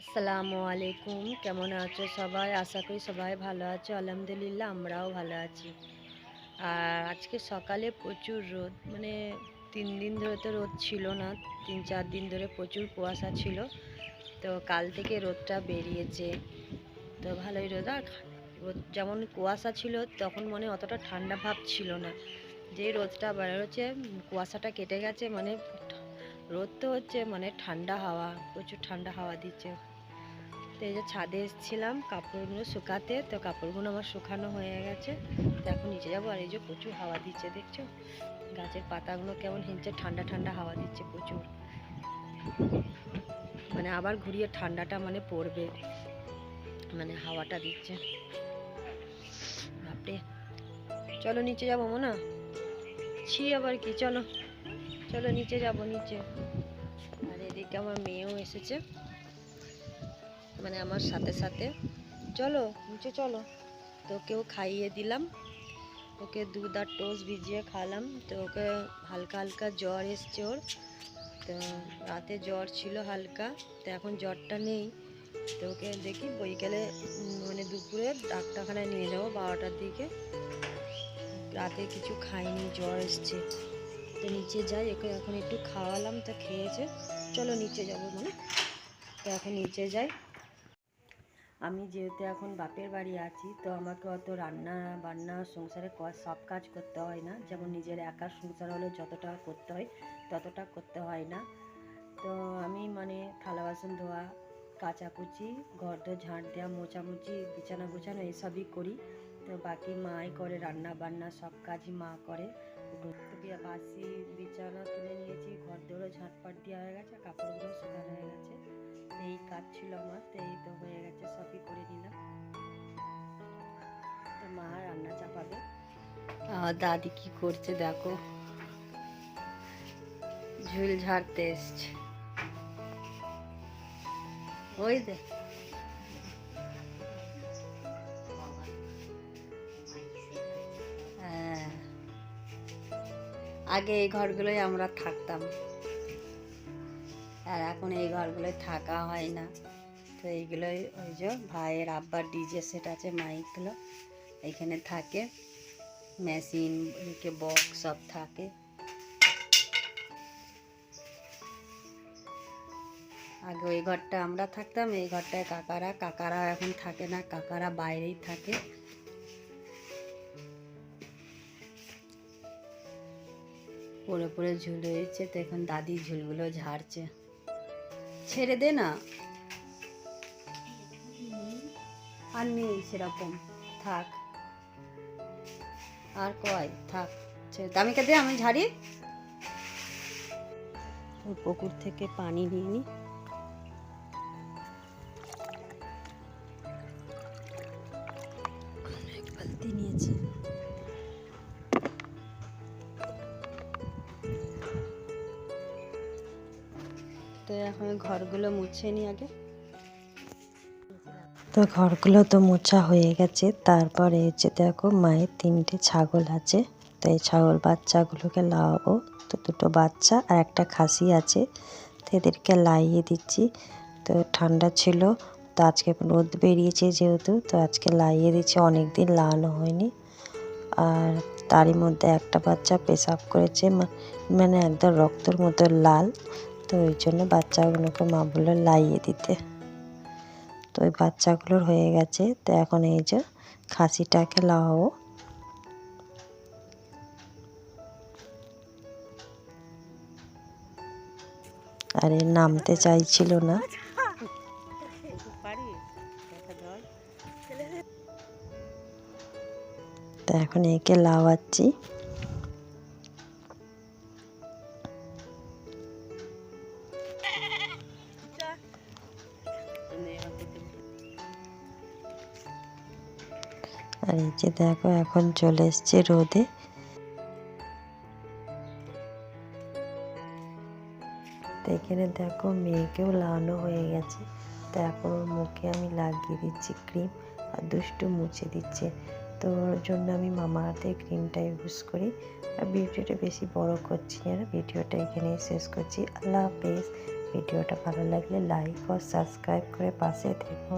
আসসালামু আলাইকুম। কেমন আছো সবাই? আশা করি সবাই ভালো আছো। আলহামদুলিল্লাহ, আমরাও ভালো আছি। আর আজকে সকালে প্রচুর রোদ মানে তিন দিন ধরে তো রোদ ছিল না, তিন চার দিন ধরে প্রচুর কুয়াশা ছিল। তো কাল থেকে রোদটা বেরিয়েছে। তো ভালোই রোদ। আর রোদ যেমন কুয়াশা ছিল, তখন মনে অতটা ঠান্ডা ভাব ছিল না। যে রোদটা বেরোচ্ছে, কুয়াশাটা কেটে গেছে মানে রোদ তো হচ্ছে মানে ঠান্ডা হাওয়া, প্রচুর ঠান্ডা হাওয়া দিচ্ছে। তো এই যে ছাদে এসেছিলাম, কাপড়গুলো শুকাতে, তো কাপড়গুলো আমার শুকানো হয়ে গেছে। তো এখন নিচে যাব, আর এই যে প্রচুর হাওয়া দিচ্ছে, দেখছ? গাছের পাতাগুলো কেমন হিলছে ঠান্ডা ঠান্ডা হাওয়া দিচ্ছে প্রচুর। মানে আবার ঘুরিয়ে ঠান্ডাটা মানে পড়বে মানে হাওয়াটা দিচ্ছে। বাপরে। চলো নিচে যাব, মনা? ছি আবার কি, চলো। চলো নিচে যাব, নিচে। আর এদিকে আমার মেয়েও এসেছে। মানে আমার সাথে সাথে। চলো, নিচে চলো। তো ওকেও খাইয়ে দিলাম। ওকে দুধ আর টোস্ট ভিজিয়ে খাওয়ালাম তো ওকে হালকা হালকা জ্বর এসছে ওর। তো রাতে জ্বর ছিল হালকা। তো এখন জ্বরটা নেই। তো ওকে দেখি বইকালে মানে দুপুরে ডাক্তারখানায় নিয়ে যাব বারোটার দিকে। রাতে কিছু খাইনি, জ্বর এসছে। তো নিচে যাই ওকে এখন একটু খাওয়ালাম, তো খেয়েছে। চলো নিচে যাব মানে তো এখন নিচে যাই। আমি যেহেতু এখন বাপের বাড়ি আছি, তো আমাকে অত রান্না বান্না, সংসারে সব কাজ করতে হয় না। যেমন নিজের একার সংসার হলে যতটা করতে হয়, ততটা করতে হয় না। তো আমি মানে থালা বাসন ধোয়া, কাচাকুচি ঘর দোর ঝাঁট দেওয়া মোছামুছি, বিছানা গোছানো, এসবই করি। তো বাকি মাই করে রান্না বান্না, সব কাজই মা করে। বাসি বিছানা তুলে নিয়েছি ঘর দৌড়ো ঝাঁটপাট দেওয়া হয়ে গেছে কাপড়গুলো শুকানো হয়ে গেছে। এই কাজ ছিল আমার, তো এই তো হয়ে গেছে, সবই করে নিলাম। তো মা রান্না চাপাবে। দাদি কি করছে দেখো। ঝুল ঝাড়তে এসছে। ওই দে আগে এই ঘরগুলোই আমরা থাকতাম। আর এখন এই ঘরগুলোয় থাকা হয় না। তো এইগুলোই ওই যে ভাইয়ের আব্বার ডিজে সেট আছে, মাইকগুলো এখানে থাকে। মেশিন, এদিকে বক্স সব থাকে। আগে ওই ঘরটা আমরা থাকতাম, এই ঘরটায় কাকারা কাকারা এখন থাকে না, কাকারা বাইরেই থাকে। পড়ে পড়ে ঝুল হয়েছে তো এখন দাদি ঝুলগুলো ঝাড়ছে। ছেড়ে দে না। আর নেই সেরকম। থাক। আর কয়? থাক। আমি কে দে, আমি ঝাড়ি। পুকুর থেকে পানি নিয়ে নি। নিয়েছি। এখন ঘরগুলো মুছে নি আগে। তো ঘরগুলো তো মোছা হয়ে গেছে। তারপরে হচ্ছে দেখো মায়ের তিনটে ছাগল আছে। তো এই ছাগল বাচ্চাগুলোকে লাগাবো তো দুটো বাচ্চা আর একটা খাসি আছে। তো এদেরকে লাইয়ে দিচ্ছি। তো ঠান্ডা ছিল। তো আজকে রোদ বেরিয়েছে যেহেতু, তো আজকে লাইয়ে দিচ্ছি। অনেক দিন লাগানো হয়নি। আর তারই মধ্যে একটা বাচ্চা পেশাব করেছে। মানে একদম রক্তর মতো লাল। তো ওই জন্য বাচ্চাগুলোকে মা বলল লাইয়ে দিতে। তো ওই বাচ্চাগুলোর হয়ে গেছে। তো এখন এই যে খাসিটাকে লাগাবো আর নামতে চাইছিল না। তো এখন একে লাওয়াচ্ছি। আর এই যে দেখো, এখন চলে এসছে রোদে। এখানে দেখো, মেয়েকেও লাগানো হয়ে গেছে। তো এখন ওর মুখে আমি লাগিয়ে দিচ্ছি ক্রিম আর দুষ্টু মুছে দিচ্ছে। তো ওর জন্য আমি মামা হাতে ক্রিমটা ইউজ করি। আর ভিডিওটা বেশি বড় করছি না, ভিডিওটা এখানেই শেষ করছি। আল্লাহ হাফেজ। ভিডিওটা ভালো লাগলে লাইক ও সাবস্ক্রাইব করে পাশে থেকো।